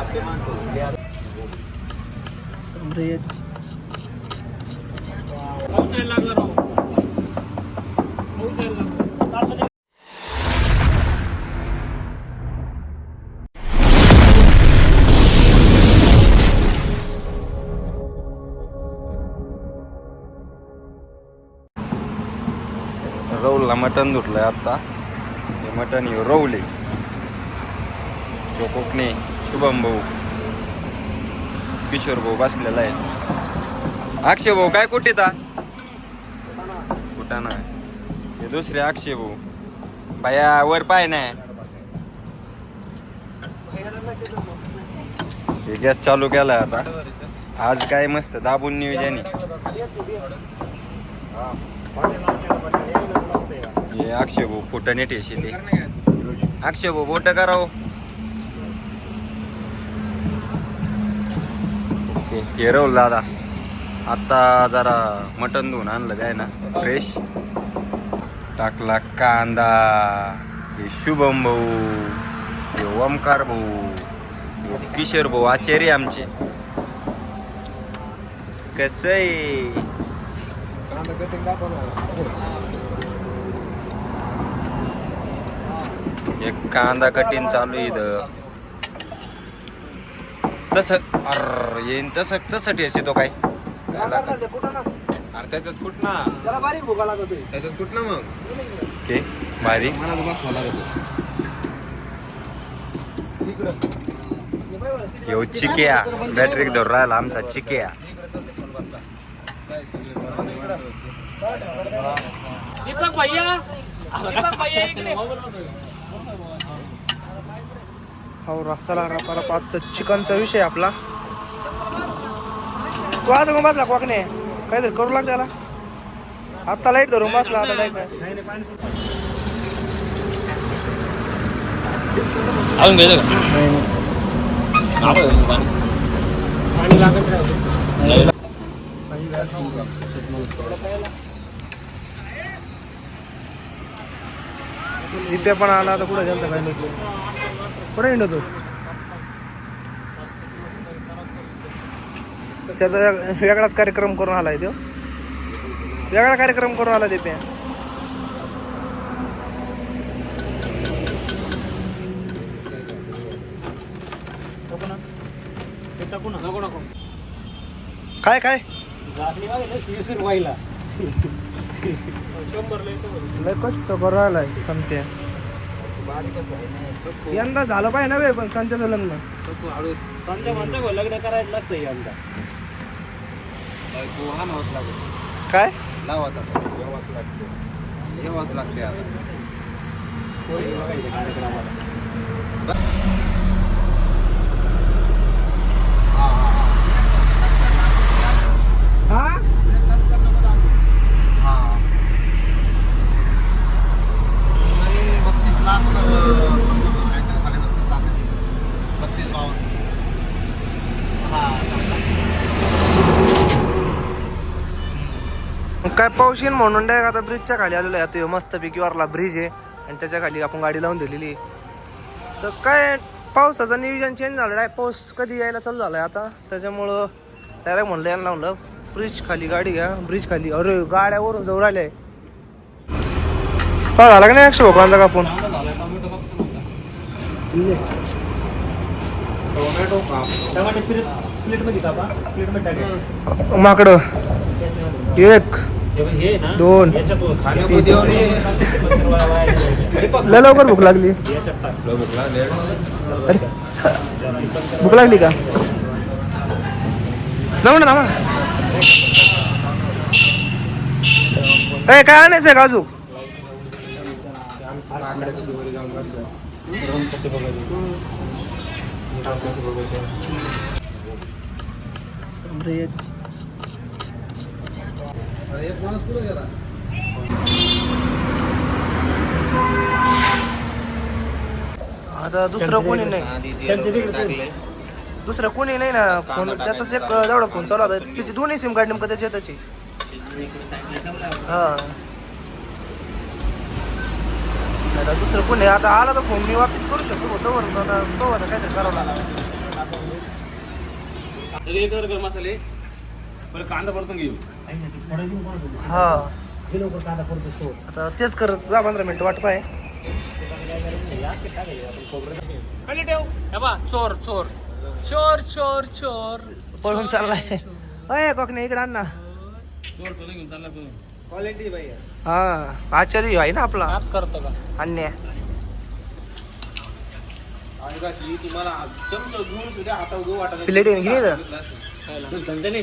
आपले माणसं उरले आता. मटण धुतलंय आता. हे मटण येऊ रवले. तो शुभम भाऊ किशोर भाऊ बसलेला आहे. अक्षय भाऊ काय कुठे ता? कुठं ना हे दुसरे अक्षय भाऊ. बाया वर पाय ना. हे गॅस चालू केला आता. आज काय मस्त दाबून नियोजन हे अक्षय भाऊ फुटाने येशील. अक्षय भाऊ फोटो करावं ओके. हे दादा. आता जरा मटण धुवून आणलं काय ना? फ्रेश टाकला कांदा. हे शुभम भाऊ. हे ओमकार भाऊ. हे किशोर भाऊ. आचार्य आमचे. कसं आहे? एक कांदा कटिंग चालू आहे इथं. तस अर येईन तस तसं टेस्ट येतो काय अरे त्याच्यात कुठ ना त्याला बारीक भोगा लागतोय त्याच्यात कुठ ना मग ओके भारी मला बसवा लागत चिक्या बॅटरी धरून राहिला आमचा चिक्या दीपक भैया दीपक भैया इकडे हो रा चला रपा रपा आजचा चिकनचा विषय आपला. तू आज मग बसला कोकणे. काहीतरी करू लाग त्याला. आत्ता लाइट धरून बसला आता काय काय अजून घ्यायचं का? पाणी लागत इथे पण आला तर कुठं गेलता काय नाही कुठे तो? त्याचा वेगळाच कार्यक्रम करून आलाय तो. वेगळा कार्यक्रम करून आला ते काय काय? रुपयाला लय कष्ट करून राहिलाय संत्या. यंदा झालं पाहिजे ना बे पण संत्याचं लग्न. संजय म्हणतो गो, लग्न करायला लागतं यंदा. तू हा नवस लागत काय? लाव आता. येवाच लागते. येवाच लागते आता. काय पाऊस येईन म्हणून डायरेक्ट आता ब्रिजच्या खाली आलेलो आहे. आता ह्यो मस्तपैकी वरला ब्रिज आहे. आणि त्याच्याखाली आपण गाडी लावून दिलेली आहे. तर काय पावसाचं नियोजन चेंज झालं. आहे पाऊस कधी यायला चालू झालाय आता? त्याच्यामुळं डायरेक्ट म्हणलं यांना म्हणलं ब्रिज खाली गाडी घ्या. ब्रिज खाली. अरे गाड्यावरून जाऊ राहिले तो झाला का नाही एकशे भोकांचा कापून. माकडं. एक. दोन. लय लवकर भूक लागली। याच्यात टाक अरे भूक लागली का? जाऊ ना ना ए काय आणायचंय का अजून एक माणूस कुठे गेला. आता दुसरं कोणी नाही. दुसरं कोणी नाही ना. फोन त्याचाच एक जेवढा फोन चालू होता. तिची दोन्ही सिम कार्ड नेमकं त्याची त्याची हा. आता दुसरं कोणी आता आला तर फोन मी वापस करू शकतो. तोवर आता तो आता काहीतरी करावं लागलं. सगळे गरम मसाले. बरं कांदा परतून घेऊ. हा. आता तेच करत जा पंधरा मिनिटं वाट पाय. खाली ठेव. हे बा चोर चोर. चोर चोर चोर. पळून चाललाय. अय कोकणे इकडे आण ना. चोर चोर घेऊन चालला तू. क्वालिटी भाई हा आचार्य आहे ना आपला. हात करतो का? अन्य. तुम्हाला चमच घेऊन सुद्धा हातावर घेऊ वाटत प्लेट घेऊन घे ना. धंदे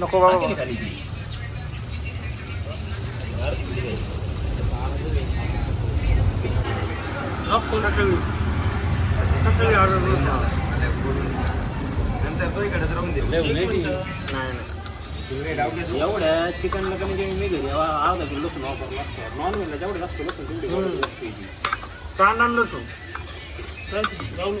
नको बाबा खाली ती नंतर तो इकडेच राहून दे एवढ्या चिकनला कमी कमी मी घरी अर्धा किलो लसूण वापरला असतो नॉन व्हेजला जेवढं जास्त लसूण तेवढी जास्त येते. कांदा आणि लसूण ए, एवढं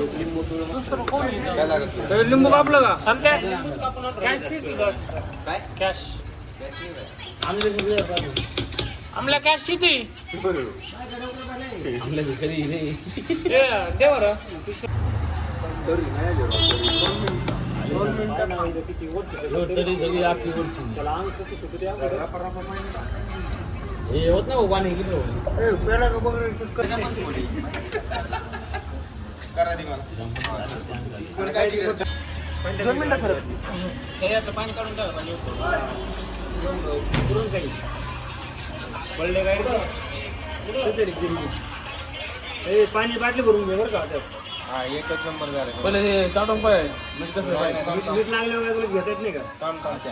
काय लागत? लिंबू कापलं का? संत्या कॅशची काय? कॅश कॅश नाही काय आमला कॅश किती आपल्या घरी नाही ए, दे बरं. तरी सगळी आपली वरची. हे होत ना पाणी किती करा दे मला. कोणी काय शिकायचं? दोन मिनिटं सर. हे आता पाणी काढून ठेवा पाणी पडले काय रे? पाणी बाटली भरून घे बरं का. हा एकच नंबर झाला पहिले हे चाटून पाय. म्हणजे कसं. मीठ लागल्यावर वगैरे घेता येत नाही का? काम काम ते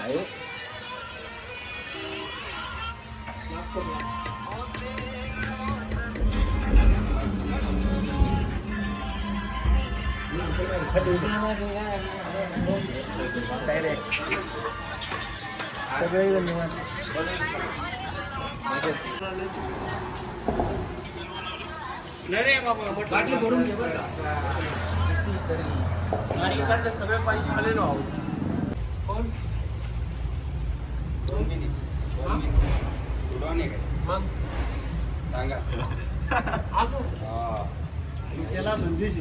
आहे सगळे धन्यवाद नाही रे बाबा बाटली भरून घे बरं का आणि इकडले सगळे पैसे आलेलो आहोत कोण दोन मिनिट दोन मिनिट उडवणे काय मग? सांगा. असं? त्याला संदेश